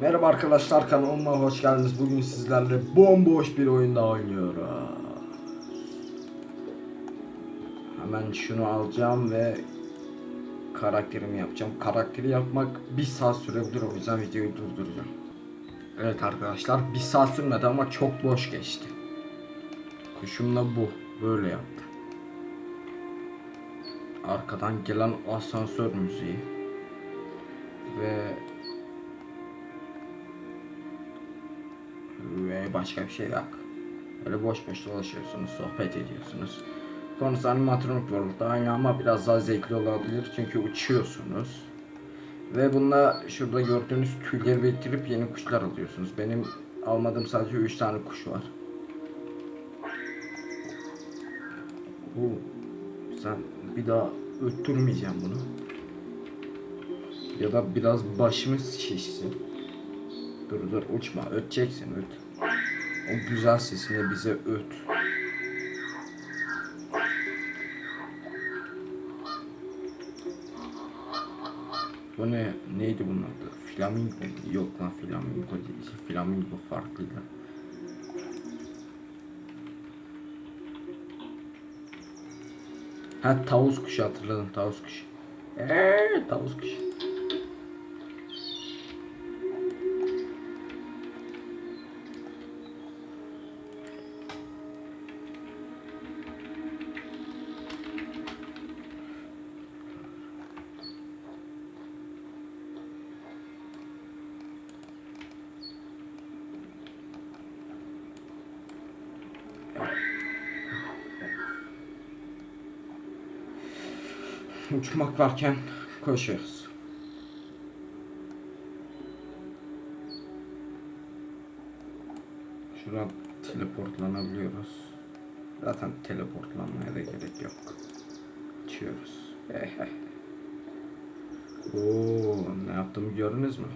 Merhaba arkadaşlar kanalıma hoş geldiniz. Bugün sizlerle bomboş bir oyunda oynuyoruz. Hemen şunu alacağım ve karakterimi yapacağım. Karakteri yapmak bir saat sürebilir o yüzden videoyu durduracağım. Evet arkadaşlar bir saat sürmedi ama çok boş geçti. Kuşum da bu. Böyle yaptı. Arkadan gelen asansör müziği. Ve ve başka bir şey yok. Böyle boş boş dolaşıyorsunuz, sohbet ediyorsunuz. Konusu animatronik World'da aynı ama biraz daha zevkli olabilir çünkü uçuyorsunuz. Ve bununla şurada gördüğünüz tüyleri biriktirip yeni kuşlar alıyorsunuz. Benim almadığım sadece 3 tane kuş var. Bu sen bir daha öttürmeyeceğim bunu. Ya da biraz başımız şişsin. Dur dur uçma öteceksin öt. O güzel sesini bize öt. Bu ne? Neydi bunun adı? Flamingo? Yok lan flamingo değil. Flamingo farklıydı. Ha tavus kuşu hatırladım tavus kuşu. Eee tavus kuşu. Uçmak varken koşuyoruz. Şuradan teleportlanabiliyoruz. Zaten teleportlanmaya da gerek yok. Uçuyoruz. Oo, ne yaptığımı gördünüz mü?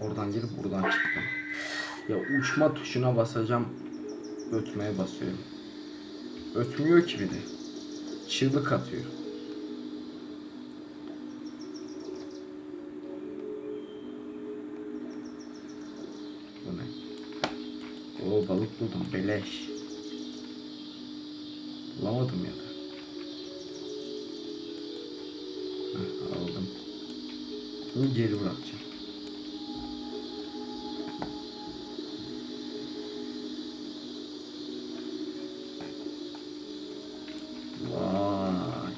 Oradan girip buradan çıktım. Ya uçma tuşuna basacağım. Ötmeye basıyorum. Ötmüyor ki bir de. Çığlık atıyor. Oo balık buldum beleş. Bulamadım ya da. Heh, aldım. Bunu geri bırakacağım. Vay.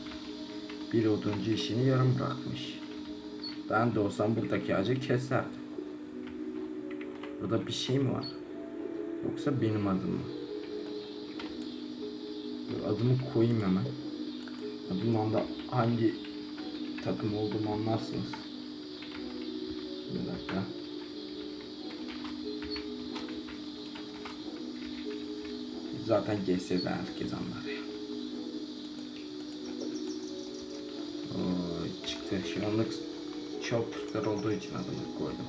Bir oduncu işini yarım bırakmış. Ben de olsam buradaki ağacı keserdim. Burada bir şey mi var? Yoksa benim adım mı? Adımı koyayım hemen. Adımdan da hangi takım olduğumu anlarsınız. Bir dakika. Zaten GS'de herkes anlar ya. Oo, çıktı. Şu anlık çok Türkler olduğu için adını koydum.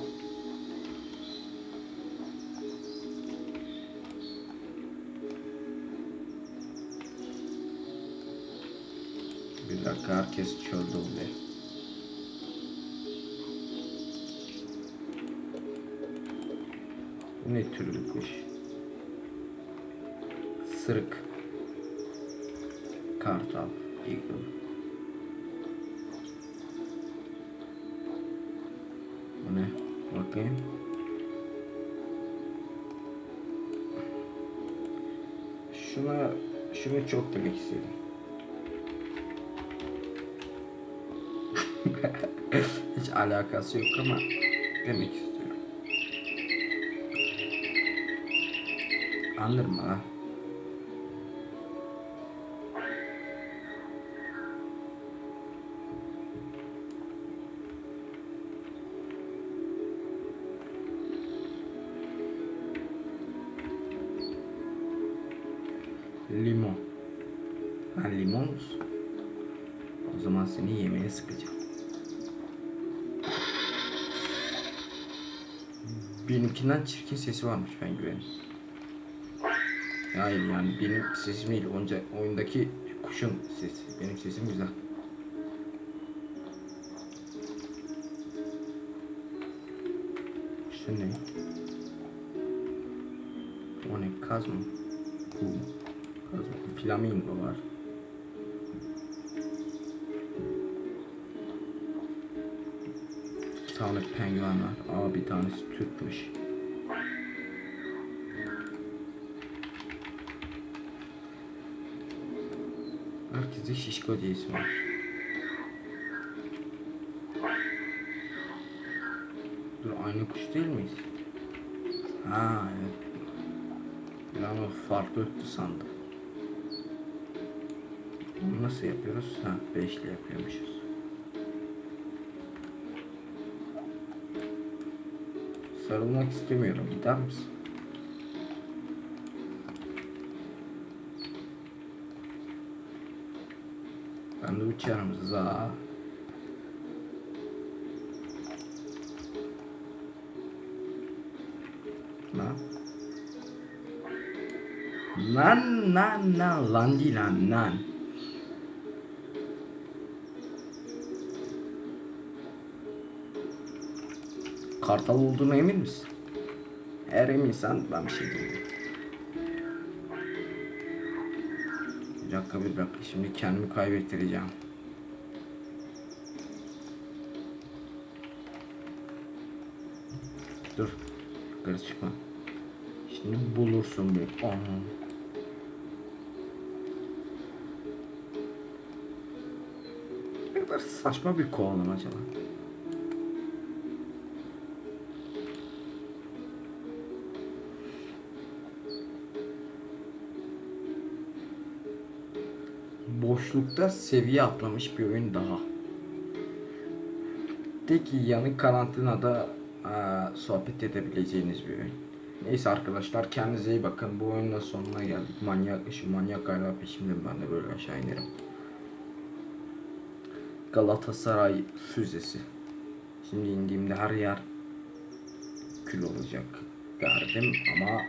Dakika herkes çölde oluyor. Bu ne tür bir kuş? Sırık. Kartal. Eagle. Bu ne? Bakayım. Şuna, şunu çok demek istedim. Alakası yok ama demek istiyorum. Andırma lan. Limon. Ha limon? O zaman seni yemeğe sıkacağım. Benimkinden çirkin sesi varmış ben güvenim. Hayır yani benim sesim değil. Onca, oyundaki kuşun sesi. Benim sesim güzel. Şu ne? O ne? Kaz mı? Bu? Kaz mı? Flamingo var. Tane penguen var. Aa bir tanesi Türkmüş. Herkese şişko diye isim var. Dur aynı kuş değil miyiz? Ha evet. Ben o farklı öttü sandım. Bunu nasıl yapıyoruz? Ha beşli yapıyormuşuz. Sarılmak istemiyorum. Gider misin? Ben de uçarım za. Lan. Lan lan lan lan değil lan lan. Kartal olduğuna emin misin? Eğer eminsen ben bir şey diyeyim. Bir dakika bir dakika şimdi kendimi kaybettireceğim. Dur. Yukarı çıkma. Şimdi bulursun bir. Aha. Ne kadar saçma bir kovalamaca lan. Boşlukta seviye atlamış bir oyun daha. Tek iyi yanı karantinada eee, sohbet edebileceğiniz bir oyun. Neyse arkadaşlar kendinize iyi bakın. Bu oyunun sonuna geldik. Manyak, şu manyak hala peşimde ben de böyle aşağı inerim. Galatasaray füzesi. Şimdi indiğimde her yer kül olacak derdim ama